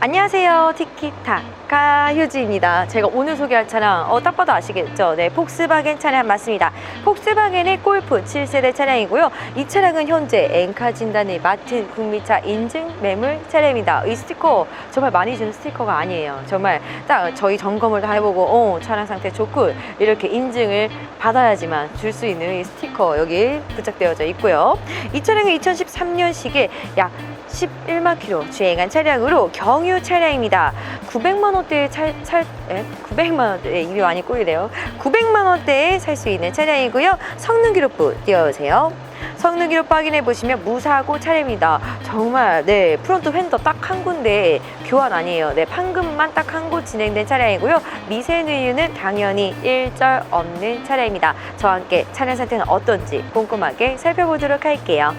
안녕하세요. 티키타카 휴지입니다. 제가 오늘 소개할 차량, 어, 딱 봐도 아시겠죠? 네, 폭스바겐 차량 맞습니다. 폭스바겐의 골프 7세대 차량이고요. 이 차량은 현재 엔카 진단을 맡은 국민차 인증 매물 차량입니다. 이 스티커 정말 많이 주는 스티커가 아니에요. 정말 딱 저희 점검을 다 해보고, 어, 차량 상태 좋고, 이렇게 인증을 받아야지만 줄 수 있는 이 스티커 여기 부착되어져 있고요. 이 차량은 2013년식에 약 11만 킬로 주행한 차량으로 경유 차량입니다. 900만 원대에 차, 차, 에? 900만 원대 입이 많이 꼬이네요. 900만 원대에 살 수 있는 차량이고요. 성능 기록부 띄워주세요. 성능 기록 확인해 보시면 무사고 차량입니다. 정말 네 프론트 휀더 딱 한 군데 교환 아니에요. 네 판금만 딱 한 곳 진행된 차량이고요. 미세누유는 당연히 일절 없는 차량입니다. 저와 함께 차량 상태는 어떤지 꼼꼼하게 살펴보도록 할게요.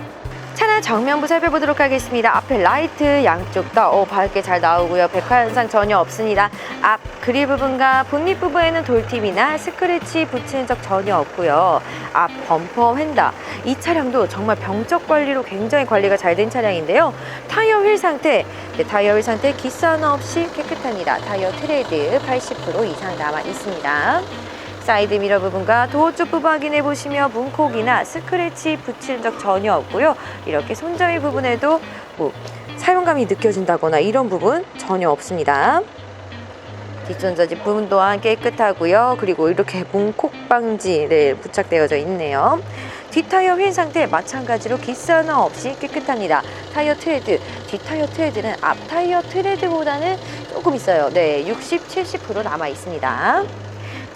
정면부 살펴보도록 하겠습니다. 앞에 라이트 양쪽 다 어, 밝게 잘 나오고요. 백화 현상 전혀 없습니다. 앞 그릴 부분과 본닛 부분에는 돌팀이나 스크래치 붙이는 적 전혀 없고요. 앞 범퍼 휀다. 이 차량도 정말 병적 관리로 굉장히 관리가 잘 된 차량인데요. 타이어 휠 상태, 네, 타이어 휠 상태 기스 하나 없이 깨끗합니다. 타이어 트레드 80% 이상 남아 있습니다. 사이드 미러 부분과 도어 쪽 부분 확인해 보시면 문콕이나 스크래치 붙이는 적 전혀 없고요. 이렇게 손잡이 부분에도 뭐 사용감이 느껴진다거나 이런 부분 전혀 없습니다. 뒷손잡이 부분 또한 깨끗하고요. 그리고 이렇게 문콕 방지 네, 부착되어져 있네요. 뒷타이어 휠 상태 마찬가지로 기스 하나 없이 깨끗합니다. 타이어 트레드, 뒷타이어 트레드는 앞 타이어 트레드보다는 조금 있어요. 네, 60, 70% 남아 있습니다.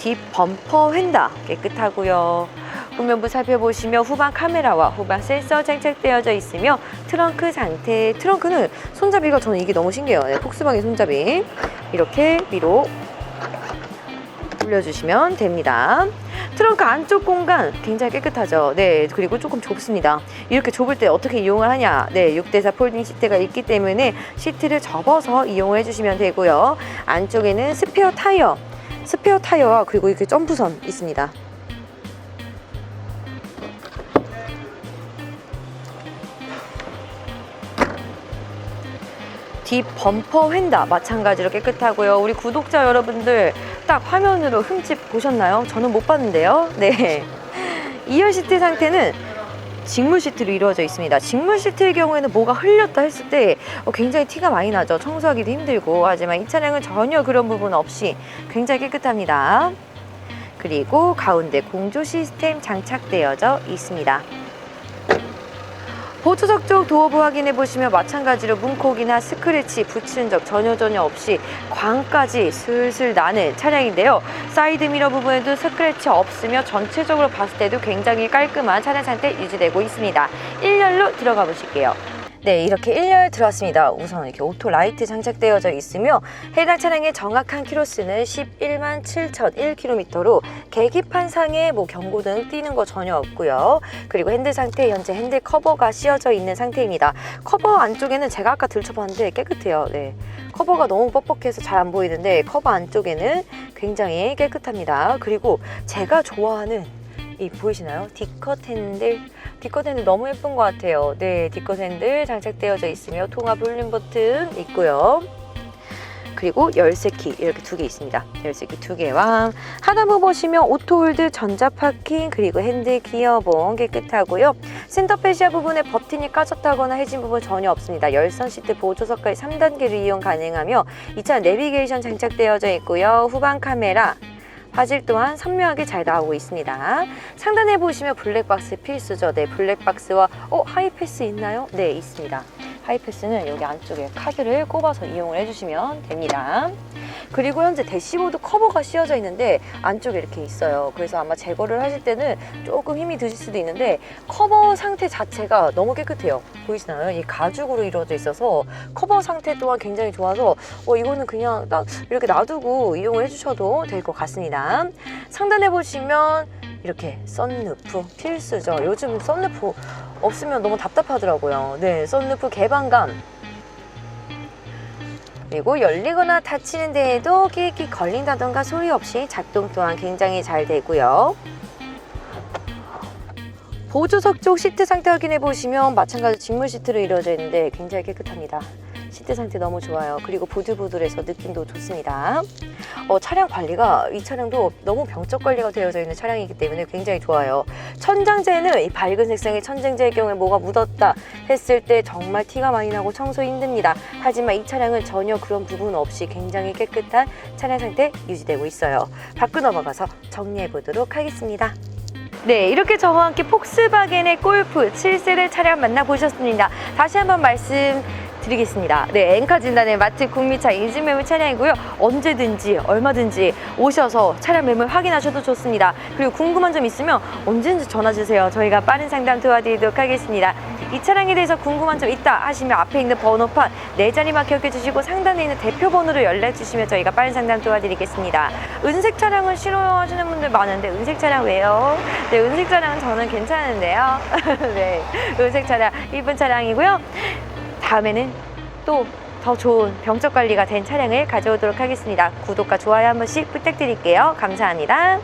뒷 범퍼 휀다 깨끗하고요. 후면부 살펴보시면 후방 카메라와 후방 센서 장착되어져 있으며 트렁크 상태 트렁크는 손잡이가 저는 이게 너무 신기해요. 네, 폭스바겐 손잡이 이렇게 위로 올려주시면 됩니다. 트렁크 안쪽 공간 굉장히 깨끗하죠. 네, 그리고 조금 좁습니다. 이렇게 좁을 때 어떻게 이용을 하냐? 네, 6대4 폴딩 시트가 있기 때문에 시트를 접어서 이용을 해주시면 되고요. 안쪽에는 스페어 타이어 스페어 타이어와 그리고 이렇게 점프선 있습니다. 뒷 범퍼 휀다 마찬가지로 깨끗하고요. 우리 구독자 여러분들 딱 화면으로 흠집 보셨나요? 저는 못 봤는데요. 네. 2열 시트 상태는 직물 시트로 이루어져 있습니다. 직물 시트의 경우에는 뭐가 흘렸다 했을 때 어, 굉장히 티가 많이 나죠. 청소하기도 힘들고 하지만 이 차량은 전혀 그런 부분 없이 굉장히 깨끗합니다. 그리고 가운데 공조 시스템 장착되어져 있습니다. 보조석 쪽 도어부 확인해 보시면 마찬가지로 문콕이나 스크래치 붙이는 적 전혀 전혀 없이 광까지 슬슬 나는 차량인데요. 사이드 미러 부분에도 스크래치 없으며 전체적으로 봤을 때도 굉장히 깔끔한 차량 상태 유지되고 있습니다. 1열로 들어가 보실게요. 네, 이렇게 1열 들어왔습니다. 우선 이렇게 오토 라이트 장착되어져 있으며 해당 차량의 정확한 키로수는 11만 7,001km로 계기판 상에 뭐 경고등 띄는 거 전혀 없고요. 그리고 핸들 상태 현재 핸들 커버가 씌워져 있는 상태입니다. 커버 안쪽에는 제가 아까 들춰봤는데 깨끗해요. 네. 커버가 너무 뻑뻑해서 잘 안 보이는데 커버 안쪽에는 굉장히 깨끗합니다. 그리고 제가 좋아하는 이 보이시나요? 디컷 핸들 디컷 핸들 너무 예쁜 것 같아요. 네, 디컷 핸들 장착되어져 있으며 통화 볼륨 버튼 있고요. 그리고 열쇠 키 이렇게 두 개 있습니다. 열쇠 키 두 개와 하단부 보시면 오토홀드 전자 파킹 그리고 핸들 기어봉 깨끗하고요. 센터 페시아 부분에 버튼이 까졌다거나 해진 부분 전혀 없습니다. 열선 시트 보조석까지 3단계로 이용 가능하며 이차 내비게이션 장착되어져 있고요. 후방 카메라 화질 또한 선명하게 잘 나오고 있습니다. 상단에 보시면 블랙박스 필수죠. 네, 블랙박스와 어 하이패스 있나요? 네, 있습니다. 하이패스는 여기 안쪽에 카드를 꼽아서 이용을 해주시면 됩니다. 그리고 현재 대시보드 커버가 씌워져 있는데 안쪽에 이렇게 있어요. 그래서 아마 제거를 하실 때는 조금 힘이 드실 수도 있는데 커버 상태 자체가 너무 깨끗해요. 보이시나요? 이 가죽으로 이루어져 있어서 커버 상태 또한 굉장히 좋아서 어, 이거는 그냥 딱 이렇게 놔두고 이용을 해주셔도 될 것 같습니다. 상단에 보시면 이렇게 썬루프 필수죠. 요즘 썬루프 없으면 너무 답답하더라고요. 네, 썬루프 개방감. 그리고 열리거나 닫히는 데에도 끼끼 걸린다던가 소리 없이 작동 또한 굉장히 잘 되고요. 보조석 쪽 시트 상태 확인해 보시면 마찬가지로 직물 시트로 이루어져 있는데 굉장히 깨끗합니다. 시트 상태 너무 좋아요. 그리고 보들보들해서 느낌도 좋습니다. 어, 차량 관리가 이 차량도 너무 병적 관리가 되어져 있는 차량이기 때문에 굉장히 좋아요. 천장재는 이 밝은 색상의 천장재의 경우에 뭐가 묻었다 했을 때 정말 티가 많이 나고 청소 힘듭니다. 하지만 이 차량은 전혀 그런 부분 없이 굉장히 깨끗한 차량 상태 유지되고 있어요. 밖으로 넘어가서 정리해 보도록 하겠습니다. 네, 이렇게 저와 함께 폭스바겐의 골프 7세대 차량 만나보셨습니다. 다시 한번 말씀 드리겠습니다. 네, 앵커 진단의 마트 국미차 인증 매물 차량이고요. 언제든지 얼마든지 오셔서 차량 매물 확인하셔도 좋습니다. 그리고 궁금한 점 있으면 언제든지 전화 주세요. 저희가 빠른 상담 도와드리도록 하겠습니다. 이 차량에 대해서 궁금한 점 있다 하시면 앞에 있는 번호판 네 자리만 기억해 주시고 상단에 있는 대표 번호로 연락 주시면 저희가 빠른 상담 도와드리겠습니다. 은색 차량을 싫어하시는 분들 많은데 은색 차량 왜요? 네, 은색 차량은 저는 괜찮은데요. 네, 은색 차량 이쁜 차량이고요. 다음에는 또 더 좋은 병적 관리가 된 차량을 가져오도록 하겠습니다. 구독과 좋아요 한 번씩 부탁드릴게요. 감사합니다.